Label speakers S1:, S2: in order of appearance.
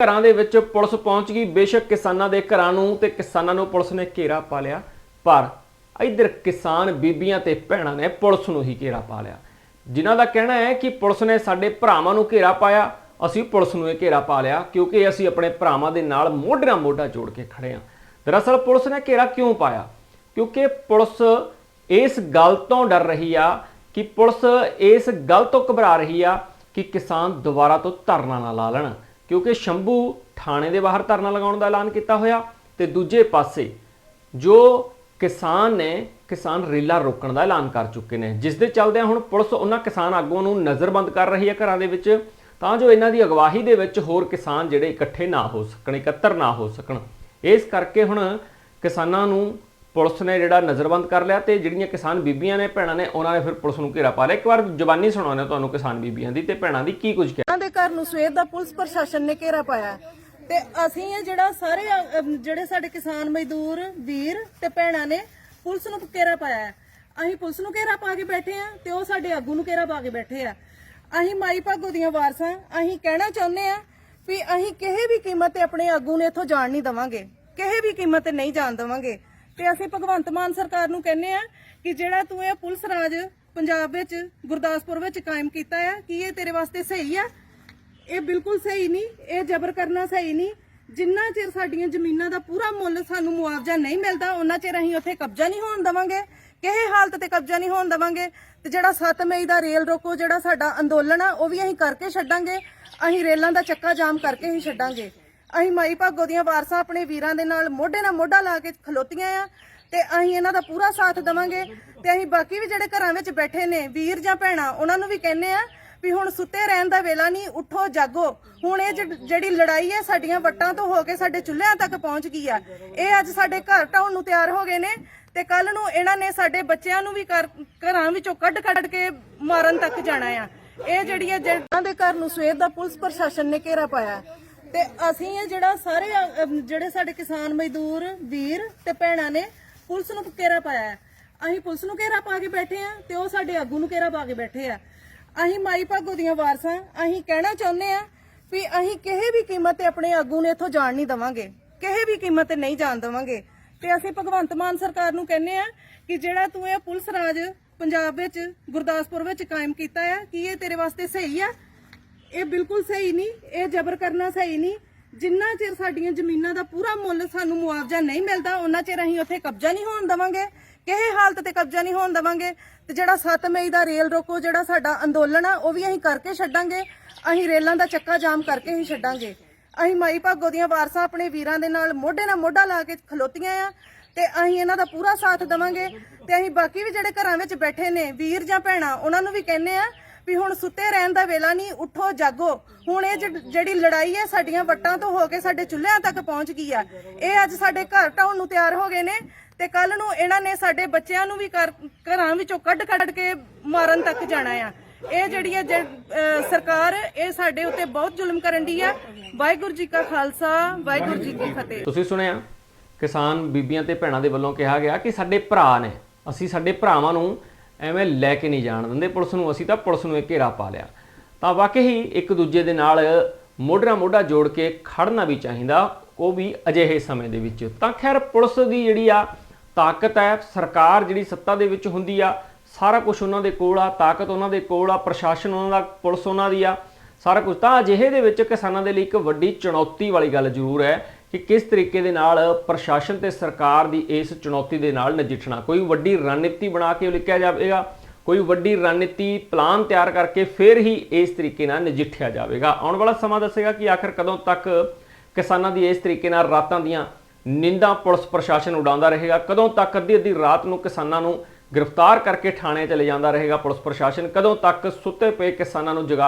S1: ਘਰਾਂ ਦੇ ਵਿੱਚ ਪੁਲਿਸ ਪਹੁੰਚ ਗਈ। ਬੇਸ਼ੱਕ ਕਿਸਾਨਾਂ ਦੇ ਘਰਾਂ ਨੂੰ ਤੇ ਕਿਸਾਨਾਂ ਨੂੰ ਪੁਲਿਸ ਨੇ ਘੇਰਾ ਪਾ ਲਿਆ, ਪਰ ਇੱਧਰ ਕਿਸਾਨ ਬੀਬੀਆਂ ਤੇ ਭੈਣਾਂ ਨੇ ਪੁਲਿਸ ਨੂੰ ਹੀ ਘੇਰਾ ਪਾ ਲਿਆ। ਜਿਨ੍ਹਾਂ ਦਾ ਕਹਿਣਾ ਹੈ ਕਿ ਪੁਲਿਸ ਨੇ ਸਾਡੇ ਭਰਾਵਾਂ ਨੂੰ ਘੇਰਾ ਪਾਇਆ, ਅਸੀਂ ਪੁਲਿਸ ਨੂੰ ਇਹ ਘੇਰਾ ਪਾ ਲਿਆ, ਕਿਉਂਕਿ ਅਸੀਂ ਆਪਣੇ ਭਰਾਵਾਂ ਦੇ ਨਾਲ ਮੋਢੇ ਨਾਲ ਮੋਢਾ ਜੋੜ ਕੇ ਖੜੇ ਹਾਂ। ਦਰਅਸਲ ਪੁਲਿਸ ਨੇ ਘੇਰਾ ਕਿਉਂ ਪਾਇਆ? ਕਿਉਂਕਿ ਪੁਲਿਸ ਇਸ ਗੱਲ ਤੋਂ ਡਰ ਰਹੀ ਆ ਕਿ ਪੁਲਿਸ ਇਸ ਗੱਲ ਤੋਂ ਘਬਰਾ ਰਹੀ ਆ ਕਿ ਕਿਸਾਨ ਦੁਬਾਰਾ ਤੋਂ ਧਰਨਾ ਨਾ ਲਾ ਲੈਣ। ਕਿਉਂਕਿ ਸ਼ੰਭੂ ਥਾਣੇ ਦੇ ਬਾਹਰ ਧਰਨਾ ਲਗਾਉਣ ਦਾ ਐਲਾਨ ਕੀਤਾ ਹੋਇਆ ਤੇ ਦੂਜੇ ਪਾਸੇ ਜੋ ਕਿਸਾਨ ਨੇ, ਕਿਸਾਨ ਰੇਲਾ ਰੋਕਣ ਦਾ ਐਲਾਨ ਕਰ ਚੁੱਕੇ ਨੇ, ਜਿਸ ਦੇ ਚੱਲਦਿਆਂ ਹੁਣ ਪੁਲਿਸ ਉਹਨਾਂ ਕਿਸਾਨ ਆਗੂਆਂ ਨੂੰ ਨਜ਼ਰਬੰਦ ਕਰ ਰਹੀ ਹੈ ਘਰਾਂ ਦੇ ਵਿੱਚ, ਤਾਂ ਜੋ ਇਹਨਾਂ ਦੀ ਅਗਵਾਹੀ ਦੇ ਵਿੱਚ ਹੋਰ ਕਿਸਾਨ ਜਿਹੜੇ ਇਕੱਠੇ ਨਾ ਹੋ ਸਕਣ, ਇਕੱਤਰ ਨਾ ਹੋ ਸਕਣ। ਇਸ ਕਰਕੇ ਹੁਣ ਕਿਸਾਨਾਂ ਨੂੰ ਪੁਲਿਸ ਨੇ ਜਿਹੜਾ ਨਜ਼ਰਬੰਦ ਕਰ ਲਿਆ ਤੇ ਜਿਹੜੀਆਂ ਕਿਸਾਨ ਬੀਬੀਆਂ ਨੇ ਭੈਣਾਂ ਨੇ ਉਹਨਾਂ ਨੇ ਫਿਰ ਪੁਲਿਸ ਨੂੰ ਘੇਰਾ ਪਾ ਲਿਆ। ਇੱਕ ਵਾਰ ਜ਼ਬਾਨੀ ਸੁਣਾਉਂਦੇ ਤੁਹਾਨੂੰ ਕਿਸਾਨ ਬੀਬੀਆਂ ਦੀ ਤੇ ਭੈਣਾਂ ਦੀ ਕੀ ਕੁਝ
S2: ਉਹਨਾਂ ਦੇ ਘਰ ਨੂੰ ਸਵੇਰ ਦਾ ਪੁਲਿਸ ਪ੍ਰਸ਼ਾਸਨ ਨੇ ਘੇਰਾ ਪਾਇਆ। ਤੇ ਅਸੀਂ ਇਹ ਜਿਹੜਾ ਸਾਰੇ ਅਮ, ਜਿਹੜੇ ਸਾਡੇ ਕਿਸਾਨ ਮਜ਼ਦੂਰ ਵੀਰ ਤੇ ਭੈਣਾਂ ਨੇ ਪੁਲਿਸ ਨੂੰ ਘੇਰਾ ਪਾਇਆ ਹੈ। ਅਸੀਂ ਪੁਲਿਸ ਨੂੰ ਘੇਰਾ ਪਾ ਕੇ ਬੈਠੇ ਆ ਤੇ ਉਹ ਸਾਡੇ ਆਗੂ ਨੂੰ ਘੇਰਾ ਪਾ ਕੇ ਬੈਠੇ ਆ। ਅਸੀਂ ਮਾਈ ਭਾਗੋ ਦੀਆਂ ਵਾਰਸਾਂ ਅਸੀਂ ਕਹਿਣਾ ਚਾਹੁੰਦੇ ਆ ਵੀ ਅਸੀਂ ਕਿਸੇ ਵੀ ਕੀਮਤ ਤੇ ਆਪਣੇ ਆਗੂ ਨੇ ਇੱਥੋਂ ਜਾਣ ਨਹੀਂ ਦਵਾਂਗੇ। ਕਿਸੇ ਵੀ ਕੀਮਤ ਤੇ ਨਹੀਂ ਜਾਣ ਦਵਾਂਗੇ। ਤੇ ਅਸੀਂ ਭਗਵੰਤ ਮਾਨ ਸਰਕਾਰ ਨੂੰ ਕਹਿੰਦੇ ਆ ਕਿ ਜਿਹੜਾ ਤੂੰ ਇਹ ਪੁਲਿਸ ਰਾਜ ਪੰਜਾਬ ਵਿੱਚ, ਗੁਰਦਾਸਪੁਰ ਵਿੱਚ ਕਾਇਮ ਕੀਤਾ ਹੈ ਕੀ ਇਹ ਤੇਰੇ ਵਾਸਤੇ ਸਹੀ ਆ? ਇਹ ਬਿਲਕੁਲ ਸਹੀ ਨਹੀਂ, ਇਹ ਜ਼ਬਰ ਕਰਨਾ ਸਹੀ ਨਹੀਂ। ਜਿੰਨਾ ਚਿਰ ਸਾਡੀਆਂ ਜ਼ਮੀਨਾਂ ਦਾ ਪੂਰਾ ਮੁੱਲ ਸਾਨੂੰ ਮੁਆਵਜ਼ਾ ਨਹੀਂ ਮਿਲਦਾ ਉਹਨਾਂ ਚਿਰ ਅਸੀਂ ਉੱਥੇ ਕਬਜ਼ਾ ਨਹੀਂ ਹੋਣ ਦਵਾਂਗੇ, ਕਿਸੇ ਹਾਲਤ ਤੇ ਕਬਜ਼ਾ ਨਹੀਂ ਹੋਣ ਦਵਾਂਗੇ। ਤੇ ਜਿਹੜਾ 7 ਮਈ ਦਾ ਰੇਲ ਰੋਕੋ, ਜਿਹੜਾ ਸਾਡਾ ਅੰਦੋਲਨ ਆ, ਉਹ ਵੀ ਅਸੀਂ ਕਰਕੇ ਛੱਡਾਂਗੇ। ਅਸੀਂ ਰੇਲਾਂ ਦਾ ਚੱਕਾ ਜਾਮ ਕਰਕੇ ਹੀ ਛੱਡਾਂਗੇ। ਅਸੀਂ ਮਾਈ ਭਾਗੋ ਦੀਆਂ ਵਾਰਸਾਂ ਆਪਣੇ ਵੀਰਾਂ ਦੇ ਨਾਲ ਮੋਢੇ ਨਾਲ ਮੋਢਾ ਲਾ ਕੇ ਖਲੋਤੀਆਂ ਆ ਤੇ ਅਸੀਂ ਇਹਨਾਂ ਦਾ ਪੂਰਾ ਸਾਥ ਦੇਵਾਂਗੇ ਤੇ ਅਸੀਂ ਬਾਕੀ ਵੀ ਜਿਹੜੇ ਘਰਾਂ ਵਿੱਚ ਬੈਠੇ ਨੇ, ਵੀਰ ਜਾਂ ਭੈਣਾਂ, ਉਹਨਾਂ ਨੂੰ ਵੀ ਕਹਿੰਨੇ ਆ ਵੀ ਹੁਣ ਸੁੱਤੇ ਰਹਿਣ ਦਾ ਵੇਲਾ ਨਹੀਂ, ਉੱਠੋ, ਜਾਗੋ। ਹੁਣ ਇਹ ਜਿਹੜੀ ਲੜਾਈ ਹੈ ਸਾਡੀਆਂ ਵੱਟਾਂ ਤੋਂ ਹੋ ਕੇ ਸਾਡੇ ਚੁੱਲ੍ਹਿਆਂ ਤੱਕ ਪਹੁੰਚ ਗਈ ਆ। ਇਹ ਅੱਜ ਸਾਡੇ ਘਰ ਢਾਉਣ ਨੂੰ ਤਿਆਰ ਹੋ ਗਏ ਨੇ ਤੇ ਕੱਲ ਨੂੰ ਇਹਨਾਂ ਨੇ ਸਾਡੇ ਬੱਚਿਆਂ ਨੂੰ ਵੀ ਘਰ- ਘਰਾਂ ਵਿੱਚੋਂ ਕੱਢ ਕੱਢ ਕੇ ਮਾਰਨ ਤੱਕ ਜਾਣਾ ਆ। ਇਹ ਜਿਹੜੀ ਹੈ ਜਿਹਨਾਂ ਦੇ ਘਰ ਨੂੰ ਸਵੇਰ ਦਾ ਪੁਲਿਸ ਪ੍ਰਸ਼ਾਸਨ ਨੇ ਘੇਰਾ ਪਾਇਆ। ਤੇ ਅਸੀਂ ਇਹ ਜਿਹੜਾ ਸਾਰੇ ਅਮ, ਜਿਹੜੇ ਸਾਡੇ ਕਿਸਾਨ ਮਜ਼ਦੂਰ ਵੀਰ ਤੇ ਭੈਣਾਂ ਨੇ ਪੁਲਿਸ ਨੂੰ ਘੇਰਾ ਪਾਇਆ ਹੈ। ਅਸੀਂ ਪੁਲਿਸ ਨੂੰ ਘੇਰਾ ਪਾ ਕੇ ਬੈਠੇ ਆ ਤੇ ਉਹ ਸਾਡੇ ਆਗੂ ਨੂੰ ਘੇਰਾ ਪਾ ਕੇ ਬੈਠੇ ਆ। ਅਸੀਂ ਮਾਈ ਭਾਗੋ ਦੀਆਂ ਵਾਰਸਾਂ ਅਸੀਂ ਕਹਿਣਾ ਚਾਹੁੰਦੇ ਆ ਵੀ ਅਸੀਂ ਕਿਸੇ ਵੀ ਕੀਮਤ ਤੇ ਆਪਣੇ ਆਗੂ ਨੇ ਇੱਥੋਂ ਜਾਣ ਨਹੀਂ ਦਵਾਂਗੇ। ਕਿਸੇ ਵੀ ਕੀਮਤ ਤੇ ਨਹੀਂ ਜਾਣ ਦਵਾਂਗੇ। ਤੇ ਅਸੀਂ ਭਗਵੰਤ ਮਾਨ ਸਰਕਾਰ ਨੂੰ ਕਹਿੰਦੇ ਆ ਕਿ ਜਿਹੜਾ ਤੂੰ ਇਹ ਪੁਲਿਸ ਰਾਜ ਪੰਜਾਬ ਵਿੱਚ ਗੁਰਦਾਸਪੁਰ ਵਿੱਚ ਕਾਇਮ ਕੀਤਾ ਆ ਕੀ ਇਹ ਤੇਰੇ ਵਾਸਤੇ ਸਹੀ ਆ? ਇਹ ਬਿਲਕੁਲ ਸਹੀ ਨਹੀਂ, ਇਹ ਜ਼ਬਰ ਕਰਨਾ ਸਹੀ ਨਹੀਂ। ਜਿੰਨਾ ਚਿਰ ਸਾਡੀਆਂ ਜ਼ਮੀਨਾਂ ਦਾ ਪੂਰਾ ਮੁੱਲ ਸਾਨੂੰ ਮੁਆਵਜ਼ਾ ਨਹੀਂ ਮਿਲਦਾ, ਉਹਨਾਂ ਚਿਰ ਅਸੀਂ ਉੱਥੇ ਕਬਜ਼ਾ ਨਹੀਂ ਹੋਣ ਦਵਾਂਗੇ, ਕਿਸੇ ਹਾਲਤ ਤੇ ਕਬਜ਼ਾ ਨਹੀਂ ਹੋਣ ਦਵਾਂਗੇ। ਤੇ ਜਿਹੜਾ 7 ਮਈ ਦਾ ਰੇਲ ਰੋਕੋ, ਜਿਹੜਾ ਸਾਡਾ ਅੰਦੋਲਨ ਆ, ਉਹ ਵੀ ਅਸੀਂ ਕਰਕੇ ਛੱਡਾਂਗੇ। ਅਸੀਂ ਰੇਲਾਂ ਦਾ ਚੱਕਾ ਜਾਮ ਕਰਕੇ ਹੀ ਛੱਡਾਂਗੇ। ਅਸੀਂ ਮਾਈ ਭਾਗੋ ਦੀਆਂ ਵਾਰਸਾਂ ਆਪਣੇ ਵੀਰਾਂ ਦੇ ਨਾਲ ਮੋਢੇ ਨਾਲ ਮੋਢਾ ਲਾ ਕੇ ਖਲੋਤੀਆਂ ਆ, ਤੇ ਅਸੀਂ ਇਹਨਾਂ ਦਾ ਪੂਰਾ ਸਾਥ ਦੇਵਾਂਗੇ। ਤੇ ਅਸੀਂ ਬਾਕੀ ਵੀ ਜਿਹੜੇ ਘਰਾਂ ਵਿੱਚ ਬੈਠੇ ਨੇ, ਵੀਰ ਜਾਂ ਭੈਣਾਂ, ਉਹਨਾਂ ਨੂੰ ਵੀ ਕਹਿੰਨੇ ਆ ਵੀ ਹੁਣ ਸੁੱਤੇ ਰਹਿਣ ਦਾ ਵੇਲਾ ਨਹੀਂ, ਉੱਠੋ, ਜਾਗੋ। ਹੁਣ ਇਹ ਜਿ- ਜਿਹੜੀ ਲੜਾਈ ਹੈ, ਸਾਡੀਆਂ ਵੱਟਾਂ ਤੋਂ ਹੋ ਕੇ ਸਾਡੇ ਚੁੱਲ੍ਹਿਆਂ ਤੱਕ ਪਹੁੰਚ ਗਈ ਆ। ਇਹ ਅੱਜ ਸਾਡੇ ਘਰ ਢਾਉਣ ਨੂੰ ਤਿਆਰ ਹੋ ਗਏ ਨੇ ਤੇ ਕੱਲ ਨੂੰ ਇਹਨਾਂ ਨੇ ਸਾਡੇ ਬੱਚਿਆਂ ਨੂੰ ਵੀ ਘਰ- ਘਰਾਂ ਵਿੱਚੋਂ ਕੱਢ ਕੱਢ ਕੇ ਮਾਰਨ ਤੱਕ ਜਾਣਾ ਆ। ਇਹ ਜਿਹੜੀ ਹੈ, ਜ- ਅਹ ਸਰਕਾਰ, ਇਹ ਸਾਡੇ ਉੱਤੇ ਬਹੁਤ ਜ਼ੁਲਮ ਕਰਨ ਦੀ ਆ। ਵਾਹਿਗੁਰੂ ਜੀ ਕਾ ਖਾਲਸਾ, ਵਾਹਿਗੁਰੂ ਜੀ ਕੀ ਫਤਿਹ।
S1: ਤੁਸੀਂ ਸੁਣਿਆ, ਕਿਸਾਨ ਬੀਬੀਆਂ ਤੇ ਭੈਣਾਂ ਦੇ ਵੱਲੋਂ ਕਿਹਾ ਗਿਆ ਕਿ ਸਾਡੇ ਭਰਾ ਨੇ, ਅਸੀਂ ਸਾਡੇ ਭਰਾਵਾਂ ਨੂੰ ਐਵੇਂ ਲੈ ਕੇ ਨਹੀਂ ਜਾਣ ਦਿੰਦੇ। ਪੁਲਿਸ ਨੂੰ ਅਸੀਂ ਤਾਂ ਪੁਲਿਸ ਨੂੰ ਇਹ ਘੇਰਾ ਪਾ ਲਿਆ। ਤਾਂ ਵਾਕਈ ਇੱਕ ਦੂਜੇ ਦੇ ਨਾਲ ਮੋਢਾ ਮੋਢਾ ਜੋੜ ਕੇ ਖੜਨਾ ਵੀ ਚਾਹੀਦਾ, ਉਹ ਵੀ ਅਜਿਹੇ ਸਮੇਂ ਦੇ ਵਿੱਚ। ਤਾਂ ਖੈਰ ਪੁਲਿਸ ਦੀ ਜਿਹੜੀ ਆ ਤਾਕਤ ਹੈ, ਸਰਕਾਰ ਜਿਹੜੀ ਸੱਤਾ ਦੇ ਵਿੱਚ ਹੁੰਦੀ ਆ, ਸਾਰਾ ਕੁਝ ਉਹਨਾਂ ਦੇ ਕੋਲ ਆ, ਤਾਕਤ ਉਹਨਾਂ ਦੇ ਕੋਲ ਆ, ਪ੍ਰਸ਼ਾਸਨ ਉਹਨਾਂ ਦਾ, ਪੁਲਿਸ ਉਹਨਾਂ ਦੀ ਆ, ਸਾਰਾ ਕੁਝ ਤਾਂ ਅਜਿਹੇ ਦੇ ਵਿੱਚ ਕਿਸਾਨਾਂ ਦੇ ਲਈ ਇੱਕ ਵੱਡੀ ਚੁਣੌਤੀ ਵਾਲੀ ਗੱਲ ਜ਼ਰੂਰ ਹੈ ਕਿ ਕਿਸ ਤਰੀਕੇ ਦੇ ਨਾਲ ਪ੍ਰਸ਼ਾਸਨ ਤੇ ਸਰਕਾਰ ਦੀ ਇਸ ਚੁਣੌਤੀ ਦੇ ਨਾਲ ਨਜਿੱਠਣਾ? ਕੋਈ ਵੱਡੀ ਰਣਨੀਤੀ ਬਣਾ ਕੇ ਲਿਖਿਆ ਜਾਵੇਗਾ, ਕੋਈ ਵੱਡੀ ਰਣਨੀਤੀ ਪਲਾਨ ਤਿਆਰ ਕਰਕੇ ਫਿਰ ਹੀ ਇਸ ਤਰੀਕੇ ਨਾਲ ਨਜਿੱਠਿਆ ਜਾਵੇਗਾ। ਆਉਣ ਵਾਲਾ ਸਮਾਂ ਦੱਸੇਗਾ ਕਿ ਆਖਰ ਕਦੋਂ ਤੱਕ ਕਿਸਾਨਾਂ ਦੀ ਇਸ ਤਰੀਕੇ ਨਾਲ ਰਾਤਾਂ ਦੀਆਂ ਨਿੰਦਾਂ ਪੁਲਿਸ ਪ੍ਰਸ਼ਾਸਨ ਉਡਾਉਂਦਾ ਰਹੇਗਾ, ਕਦੋਂ ਤੱਕ ਅੱਧੀ ਅੱਧੀ ਰਾਤ ਨੂੰ ਕਿਸਾਨਾਂ ਨੂੰ ਗ੍ਰਿਫਤਾਰ ਕਰਕੇ ਥਾਣੇ ਚਲੇ ਜਾਂਦਾ ਰਹੇਗਾ ਪੁਲਿਸ ਪ੍ਰਸ਼ਾਸਨ, ਕਦੋਂ ਤੱਕ ਸੁੱਤੇ ਪਏ ਕਿਸਾਨਾਂ ਨੂੰ ਜਗਾ